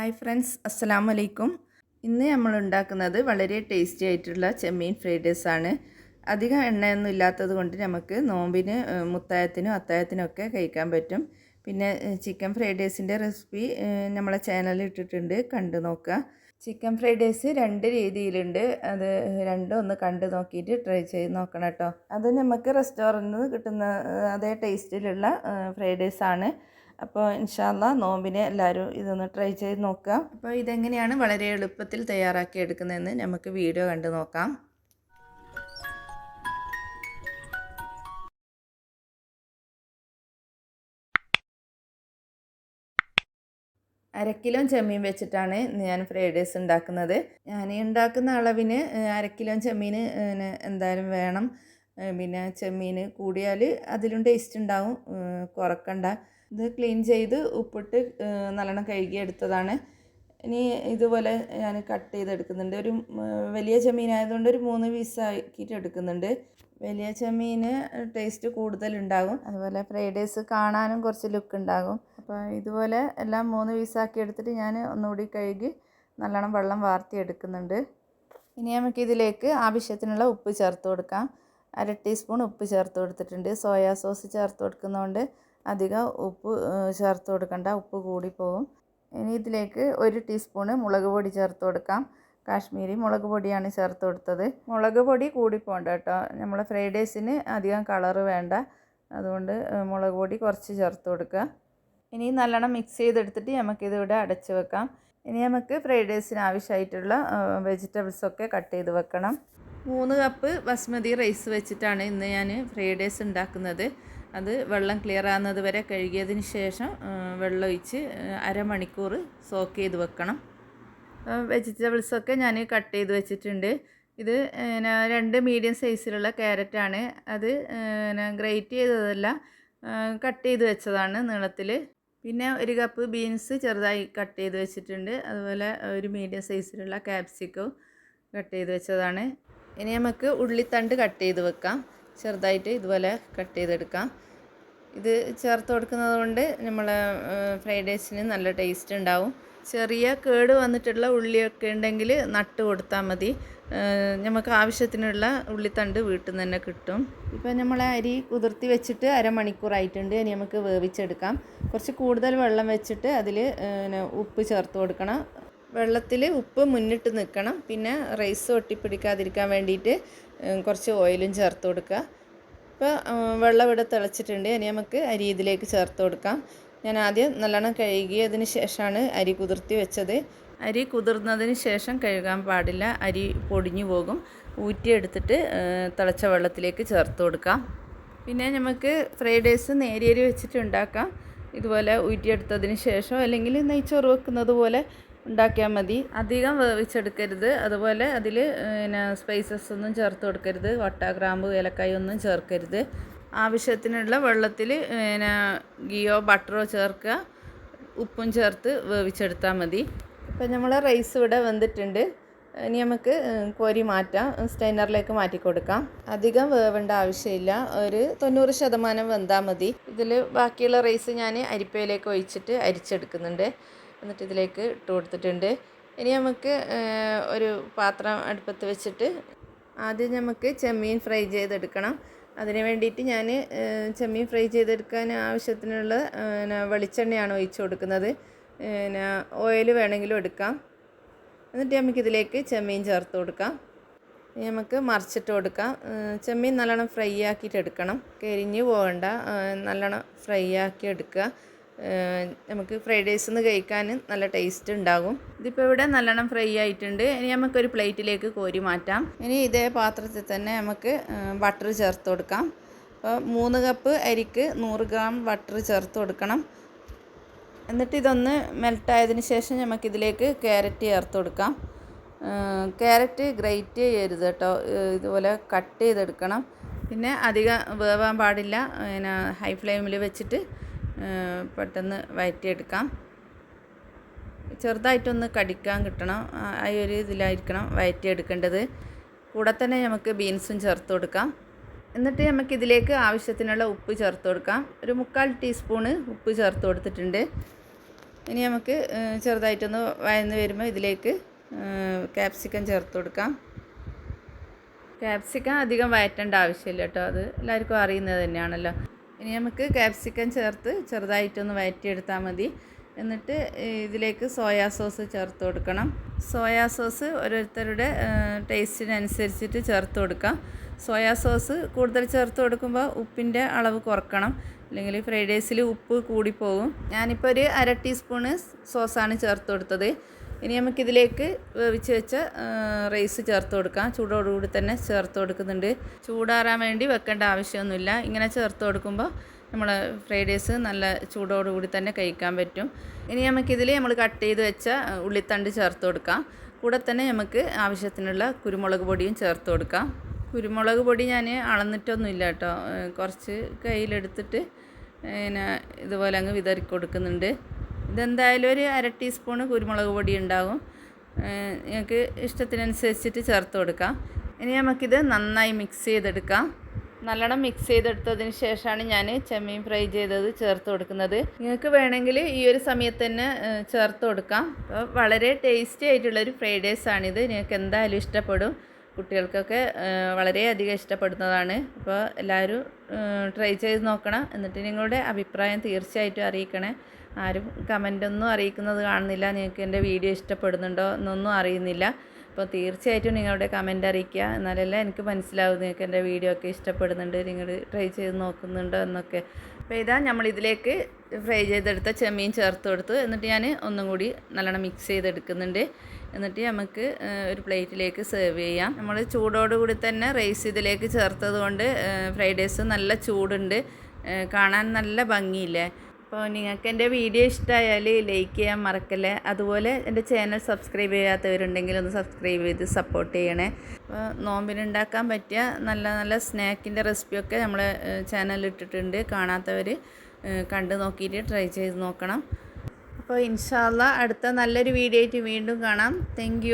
Hi friends അസ്സലാം വലൈക്കും ഇന്ന് നമ്മൾ ഉണ്ടാക്കുന്നത് വളരെ ടേസ്റ്റി ആയിട്ടുള്ള ചെമ്മീൻ ഫ്രൈഡ് റൈസ് ആണ്. അധികം എണ്ണയൊന്നും ഇല്ലാത്തത് കൊണ്ട് നമുക്ക് നോമ്പിന് മുത്തായത്തിനും അത്തായത്തിനും ഒക്കെ കഴിക്കാൻ പറ്റും. പിന്നെ ചിക്കൻ ഫ്രൈഡ് റൈസിന്റെ റെസിപ്പി നമ്മളെ ചാനലിൽ ഇട്ടിട്ടുണ്ട്. കണ്ടു നോക്കുക. ചിക്കൻ ഫ്രൈഡ് റൈസ് രണ്ട് രീതിയിലുണ്ട്. അത് രണ്ടും ഒന്ന് കണ്ടു നോക്കിയിട്ട് ട്രൈ ചെയ്ത് നോക്കണം കേട്ടോ. അത് നമുക്ക് റെസ്റ്റോറന്റിൽ നിന്ന് കിട്ടുന്ന അതേ ടേസ്റ്റിലുള്ള ഫ്രൈഡ് റൈസ് ആണ്. അപ്പോൾ ഇൻഷാല്ല നോമ്പിനെ എല്ലാവരും ഇതൊന്ന് ട്രൈ ചെയ്ത് നോക്കുക അപ്പോൾ ഇതെങ്ങനെയാണ് വളരെ എളുപ്പത്തിൽ തയ്യാറാക്കി എടുക്കുന്നതെന്ന് നമുക്ക് വീഡിയോ കണ്ടു നോക്കാം. അരക്കിലോ കിലോ ചെമ്മീൻ വെച്ചിട്ടാണ് ഞാൻ ഫ്രൈഡ് റൈസ് ഉണ്ടാക്കുന്നത്. ഞാൻ ഉണ്ടാക്കുന്ന അളവിന് അരക്കിലോ അര കിലോ ചെമ്മീൻ എന്തായാലും വേണം. പിന്നെ ചെമ്മീൻ കൂടിയാൽ അതിലും ടേസ്റ്റ് ഉണ്ടാവും. കുറക്കണ്ട. ഇത് ക്ലീൻ ചെയ്ത് ഉപ്പിട്ട് നല്ലോണം കഴുകി എടുത്തതാണ്. ഇനി ഇതുപോലെ ഞാൻ കട്ട് ചെയ്തെടുക്കുന്നുണ്ട് ഒരു വലിയ ചെമ്മീൻ ആയതുകൊണ്ട് ഒരു മൂന്ന് പീസാക്കിയിട്ട് എടുക്കുന്നുണ്ട്. വലിയ ചെമ്മീന് ടേസ്റ്റ് കൂടുതലുണ്ടാകും അതുപോലെ ഫ്രൈഡേസ് കാണാനും കുറച്ച് ലുക്ക് ഉണ്ടാകും. അപ്പോൾ ഇതുപോലെ എല്ലാം മൂന്ന് പീസാക്കി എടുത്തിട്ട് ഞാൻ ഒന്നുകൂടി കഴുകി നല്ലോണം വെള്ളം വാർത്തി എടുക്കുന്നുണ്ട്. ഇനി നമുക്ക് ഇതിലേക്ക് ആവശ്യത്തിനുള്ള ഉപ്പ് ചേർത്ത് കൊടുക്കാം. അര ടീസ്പൂൺ ഉപ്പ് ചേർത്ത് കൊടുത്തിട്ടുണ്ട്. സോയാ സോസ് ചേർത്ത് കൊടുക്കുന്നതുകൊണ്ട് അധികം ഉപ്പ് ചേർത്ത് കൊടുക്കണ്ട. ഉപ്പ് കൂടിപ്പോകും ഇനി ഇതിലേക്ക് ഒരു ടീസ്പൂണ് മുളക് പൊടി ചേർത്ത് കൊടുക്കാം. കാശ്മീരി മുളക് പൊടിയാണ് ചേർത്ത് കൊടുത്തത്. മുളക് പൊടി കൂടിപ്പോണ്ട കേട്ടോ. നമ്മൾ ഫ്രൈഡ് റൈസിന് അധികം കളറ് വേണ്ട. അതുകൊണ്ട് മുളക് പൊടി കുറച്ച് ചേർത്ത് കൊടുക്കുക. ഇനി നല്ലോണം മിക്സ് ചെയ്തെടുത്തിട്ട് നമുക്കിതിവിടെ അടച്ച് വെക്കാം. ഇനി നമുക്ക് ഫ്രൈഡ് റൈസിന് ആവശ്യമായിട്ടുള്ള വെജിറ്റബിൾസൊക്കെ കട്ട് ചെയ്ത് വെക്കണം. മൂന്ന് കപ്പ് ബസ്മതി റൈസ് വെച്ചിട്ടാണ് ഇന്ന് ഞാൻ ഫ്രൈഡ് റൈസ് ഉണ്ടാക്കുന്നത്. അത് വെള്ളം ക്ലിയർ ആകുന്നത് വരെ കഴുകിയതിന് ശേഷം വെള്ളം ഒഴിച്ച് അരമണിക്കൂർ സോക്ക് ചെയ്ത് വെക്കണം. വെജിറ്റബിൾസൊക്കെ ഞാൻ കട്ട് ചെയ്ത് വെച്ചിട്ടുണ്ട്. ഇത് രണ്ട് മീഡിയം സൈസിലുള്ള ക്യാരറ്റാണ് അത് ഗ്രേറ്റ് ചെയ്തതല്ല കട്ട് ചെയ്ത് വെച്ചതാണ് നീളത്തിൽ പിന്നെ ഒരു കപ്പ് ബീൻസ് ചെറുതായി കട്ട് ചെയ്ത് വെച്ചിട്ടുണ്ട്. അതുപോലെ ഒരു മീഡിയം സൈസിലുള്ള ക്യാപ്സിക്കവും കട്ട് ചെയ്ത് വെച്ചതാണ്. ഇനി നമുക്ക് ഉള്ളിത്തണ്ട് കട്ട് ചെയ്ത് വെക്കാം. ചെറുതായിട്ട് ഇതുപോലെ കട്ട് ചെയ്തെടുക്കാം. ഇത് ചേർത്ത് കൊടുക്കുന്നത് കൊണ്ട് നമ്മളെ ഫ്രൈഡ് റൈസിന് നല്ല ടേസ്റ്റ് ഉണ്ടാവും. ചെറിയ കേട് വന്നിട്ടുള്ള ഉള്ളിയൊക്കെ ഉണ്ടെങ്കിൽ നട്ട് കൊടുത്താൽ മതി. നമുക്ക് ആവശ്യത്തിനുള്ള ഉള്ളിത്തണ്ട് വീട്ടിൽ നിന്ന് തന്നെ കിട്ടും. ഇപ്പം നമ്മളെ അരി കുതിർത്തി വെച്ചിട്ട് അരമണിക്കൂറായിട്ടുണ്ട്. ഇനി നമുക്ക് വേവിച്ചെടുക്കാം. കുറച്ച് കൂടുതൽ വെള്ളം വെച്ചിട്ട് അതിൽ ഉപ്പ് ചേർത്ത് കൊടുക്കണം. വെള്ളത്തിൽ ഉപ്പ് മുന്നിട്ട് നിൽക്കണം പിന്നെ റൈസ് ഒട്ടിപ്പിടിക്കാതിരിക്കാൻ വേണ്ടിയിട്ട് കുറച്ച് ഓയിലും ചേർത്ത് കൊടുക്കുക. ഇപ്പോൾ വെള്ളം ഇവിടെ തിളച്ചിട്ടുണ്ട്. ഇനി നമുക്ക് അരി ഇതിലേക്ക് ചേർത്ത് കൊടുക്കാം. ഞാൻ ആദ്യം നല്ലോണം കഴുകിയതിന് ശേഷമാണ് അരി കുതിർത്തി വെച്ചത്. അരി കുതിർന്നതിന് ശേഷം കഴുകാൻ പാടില്ല. അരി പൊടിഞ്ഞു പോകും. ഊറ്റിയെടുത്തിട്ട് തിളച്ച വെള്ളത്തിലേക്ക് ചേർത്ത് കൊടുക്കാം. പിന്നെ നമുക്ക് ഫ്രൈഡ് റൈസ് നേരിയരി വെച്ചിട്ട് ഉണ്ടാക്കാം. ഇതുപോലെ ഊറ്റിയെടുത്തതിന് ശേഷം അല്ലെങ്കിൽ നെയ്ച്ചോറ് വെക്കുന്നത് പോലെ ഉണ്ടാക്കിയാൽ മതി. അധികം വേവിച്ചെടുക്കരുത്. അതുപോലെ അതിൽ പിന്നെ സ്പൈസസ് ഒന്നും ചേർത്ത് കൊടുക്കരുത്. വട്ട ഗ്രാമ്പ് ഏലക്കായ ഒന്നും ചേർക്കരുത്. ആവശ്യത്തിനുള്ള വെള്ളത്തിൽ പിന്നെ ഗിയോ ബട്ടറോ ചേർക്കുക. ഉപ്പും ചേർത്ത് വേവിച്ചെടുത്താൽ മതി. ഇപ്പം നമ്മൾ റൈസ് ഇവിടെ വെന്തിട്ടുണ്ട്. ഇനി നമുക്ക് കോരി മാറ്റാം. സ്റ്റൈനറിലേക്ക് മാറ്റി കൊടുക്കാം. അധികം വേവേണ്ട ആവശ്യമില്ല. ഒരു തൊണ്ണൂറ് ശതമാനം വെന്താൽ മതി. ഇതിൽ ബാക്കിയുള്ള റൈസ് ഞാൻ അരിപ്പയിലേക്ക് ഒഴിച്ചിട്ട് അരിച്ചെടുക്കുന്നുണ്ട്. എന്നിട്ട് ഇതിലേക്ക് ഇട്ട് കൊടുത്തിട്ടുണ്ട്. ഇനി നമുക്ക് ഒരു പാത്രം അടുപ്പത്ത് വെച്ചിട്ട് ആദ്യം നമുക്ക് ചെമ്മീൻ ഫ്രൈ ചെയ്തെടുക്കണം. അതിന് വേണ്ടിയിട്ട് ഞാൻ ചെമ്മീൻ ഫ്രൈ ചെയ്തെടുക്കാൻ ആവശ്യത്തിനുള്ള വെളിച്ചെണ്ണയാണ് ഒഴിച്ച് കൊടുക്കുന്നത്. പിന്നെ ഓയിൽ വേണമെങ്കിലും എടുക്കാം. എന്നിട്ട് നമുക്കിതിലേക്ക് ചെമ്മീൻ ചേർത്ത് കൊടുക്കാം. നമുക്ക് മറിച്ചിട്ട് കൊടുക്കാം. ചെമ്മീൻ നല്ലോണം ഫ്രൈ ആക്കിയിട്ട് എടുക്കണം. കരിഞ്ഞ് പോകണ്ട നല്ലോണം ഫ്രൈ ആക്കി എടുക്കുക. നമുക്ക് ഫ്രൈഡ് റൈസ് നിന്ന് കഴിക്കാൻ നല്ല ടേസ്റ്റ് ഉണ്ടാകും. ഇതിപ്പോൾ ഇവിടെ നല്ലോണം ഫ്രൈ ആയിട്ടുണ്ട്. ഇനി നമുക്കൊരു പ്ലേറ്റിലേക്ക് കോരി മാറ്റാം. ഇനി ഇതേ പാത്രത്തിൽ തന്നെ നമുക്ക് ബട്ടർ ചേർത്ത് കൊടുക്കാം. അപ്പോൾ മൂന്ന് കപ്പ് അരിക്ക് നൂറ് ഗ്രാം ബട്ടർ ചേർത്ത് കൊടുക്കണം. എന്നിട്ട് ഇതൊന്ന് മെൽട്ടായതിന് ശേഷം നമുക്കിതിലേക്ക് ക്യാരറ്റ് ചേർത്ത് കൊടുക്കാം. ക്യാരറ്റ് ഗ്രേറ്റ് ചെയ്യരുത് കേട്ടോ ഇതുപോലെ കട്ട് ചെയ്തെടുക്കണം. പിന്നെ അധികം വേവാൻ പാടില്ല. പിന്നെ ഹൈ ഫ്ലെയിമിൽ വെച്ചിട്ട് പെട്ടെന്ന് വഴറ്റിയെടുക്കാം ചെറുതായിട്ടൊന്ന് കടിക്കാൻ കിട്ടണം. ആ ഒരു ഇതിലായിരിക്കണം വഴറ്റിയെടുക്കേണ്ടത് കൂടെ തന്നെ നമുക്ക് ബീൻസും ചേർത്ത് കൊടുക്കാം. എന്നിട്ട് നമുക്ക് ഇതിലേക്ക് ആവശ്യത്തിനുള്ള ഉപ്പ് ചേർത്ത് കൊടുക്കാം. ഒരു മുക്കാൽ ടീസ്പൂണ് ഉപ്പ് ചേർത്ത് കൊടുത്തിട്ടുണ്ട്. ഇനി നമുക്ക് ചെറുതായിട്ടൊന്ന് വയന്ന് വരുമ്പോൾ ഇതിലേക്ക് ക്യാപ്സിക്കം ചേർത്ത് കൊടുക്കാം. ക്യാപ്സിക്കം അധികം വയറ്റേണ്ട ആവശ്യമില്ല കേട്ടോ. അത് എല്ലാവർക്കും അറിയുന്നത് തന്നെയാണല്ലോ. ഇനി നമുക്ക് ക്യാപ്സിക്കം ചേർത്ത് ചെറുതായിട്ടൊന്ന് വഴറ്റിയെടുത്താൽ മതി. എന്നിട്ട് ഇതിലേക്ക് സോയാ സോസ് ചേർത്ത് കൊടുക്കണം. സോയാ സോസ് ഓരോരുത്തരുടെ ടേസ്റ്റിനനുസരിച്ചിട്ട് ചേർത്ത് കൊടുക്കാം. സോയാ സോസ് കൂടുതൽ ചേർത്ത് കൊടുക്കുമ്പോൾ ഉപ്പിന്റെ അളവ് കുറക്കണം. അല്ലെങ്കിൽ ഫ്രൈഡ് റൈസിൽ ഉപ്പ് കൂടിപ്പോകും. ഞാനിപ്പോൾ ഒരു അര ടീസ്പൂണ് സോസാണ് ചേർത്ത് കൊടുത്തത്. ഇനി നമുക്കിതിലേക്ക് വേവിച്ച് വെച്ച റൈസ് ചേർത്ത് കൊടുക്കാം. ചൂടോടുകൂടി തന്നെ ചേർത്ത് കൊടുക്കുന്നുണ്ട്. ചൂടാറാൻ വേണ്ടി വെക്കേണ്ട ആവശ്യമൊന്നുമില്ല. ഇങ്ങനെ ചേർത്ത് കൊടുക്കുമ്പോൾ നമ്മൾ ഫ്രൈഡ് റൈസ് നല്ല ചൂടോടുകൂടി തന്നെ കഴിക്കാൻ പറ്റും. ഇനി നമുക്കിതിൽ നമ്മൾ കട്ട് ചെയ്ത് വെച്ച ഉള്ളിത്തണ്ട് ചേർത്ത് കൊടുക്കാം. കൂടെ തന്നെ നമുക്ക് ആവശ്യത്തിനുള്ള കുരുമുളക് പൊടിയും ചേർത്ത് കൊടുക്കാം. കുരുമുളക് പൊടി ഞാൻ അളന്നിട്ടൊന്നുമില്ല കേട്ടോ. കുറച്ച് കയ്യിലെടുത്തിട്ട് പിന്നെ ഇതുപോലെ അങ്ങ് വിതറി കൊടുക്കുന്നുണ്ട് ഇതെന്തായാലും ഒരു അര ടീസ്പൂണ് കുരുമുളക് പൊടി ഉണ്ടാകും. നിങ്ങൾക്ക് ഇഷ്ടത്തിനനുസരിച്ചിട്ട് ചേർത്ത് കൊടുക്കാം. ഇനി നമുക്കിത് നന്നായി മിക്സ് ചെയ്തെടുക്കാം. നല്ലോണം മിക്സ് ചെയ്തെടുത്തതിന് ശേഷമാണ് ഞാൻ ചെമ്മീൻ ഫ്രൈ ചെയ്തത് ചേർത്ത് കൊടുക്കുന്നത്. നിങ്ങൾക്ക് വേണമെങ്കിൽ ഈ ഒരു സമയത്ത് തന്നെ ചേർത്ത് കൊടുക്കാം. അപ്പോൾ വളരെ ടേസ്റ്റി ആയിട്ടുള്ളൊരു ഫ്രൈഡ് ആണിത്. നിങ്ങൾക്ക് എന്തായാലും ഇഷ്ടപ്പെടും. കുട്ടികൾക്കൊക്കെ വളരെയധികം ഇഷ്ടപ്പെടുന്നതാണ്. അപ്പോൾ എല്ലാവരും ട്രൈ ചെയ്ത് നോക്കണം. എന്നിട്ട് നിങ്ങളുടെ അഭിപ്രായം തീർച്ചയായിട്ടും അറിയിക്കണേ. ആരും കമന്റൊന്നും അറിയിക്കുന്നത് കാണുന്നില്ല. നിങ്ങൾക്ക് എന്റെ വീഡിയോ ഇഷ്ടപ്പെടുന്നുണ്ടോ എന്നൊന്നും അറിയുന്നില്ല. അപ്പോൾ തീർച്ചയായിട്ടും നിങ്ങളുടെ കമന്റ് അറിയിക്കുക. എന്നാലല്ലേ എനിക്ക് മനസ്സിലാവും നിങ്ങൾക്ക് എന്റെ വീഡിയോ ഒക്കെ ഇഷ്ടപ്പെടുന്നുണ്ട്. നിങ്ങൾ ട്രൈ ചെയ്ത് നോക്കുന്നുണ്ടോ എന്നൊക്കെ. അപ്പോൾ ഇതാ നമ്മളിതിലേക്ക് ഫ്രൈ ചെയ്തെടുത്ത ചെമ്മീൻ ചേർത്ത് കൊടുത്തു. എന്നിട്ട് ഞാൻ ഒന്നും കൂടി നല്ലോണം മിക്സ് ചെയ്തെടുക്കുന്നുണ്ട്. എന്നിട്ട് നമുക്ക് ഒരു പ്ലേറ്റിലേക്ക് സെർവ് ചെയ്യാം. നമ്മൾ ചൂടോടുകൂടി തന്നെ റൈസ് ഇതിലേക്ക് ചേർത്തത് കൊണ്ട് ഫ്രൈഡ് റൈസ് നല്ല ചൂടുണ്ട്. കാണാൻ നല്ല ഭംഗിയില്ലേ? അപ്പോൾ നിങ്ങൾക്ക് എന്റെ വീഡിയോ ഇഷ്ടമായാൽ ലൈക്ക് ചെയ്യാൻ മറക്കല്ലേ? അതുപോലെ എന്റെ ചാനൽ സബ്സ്ക്രൈബ് ചെയ്യാത്തവരുണ്ടെങ്കിൽ ഒന്ന് സബ്സ്ക്രൈബ് ചെയ്ത് സപ്പോർട്ട് ചെയ്യണേ. അപ്പോൾ നോമ്പിനുണ്ടാക്കാൻ പറ്റിയ നല്ല നല്ല സ്നാക്കിന്റെ റെസിപ്പിയൊക്കെ നമ്മൾ ചാനലിൽ ഇട്ടിട്ടുണ്ട്. കാണാത്തവർ കണ്ടു നോക്കിയിട്ട് ട്രൈ ചെയ്ത് നോക്കണം. അപ്പോൾ ഇൻഷാല്ല അടുത്ത നല്ലൊരു വീഡിയോ ആയിട്ട് വീണ്ടും കാണാം. താങ്ക്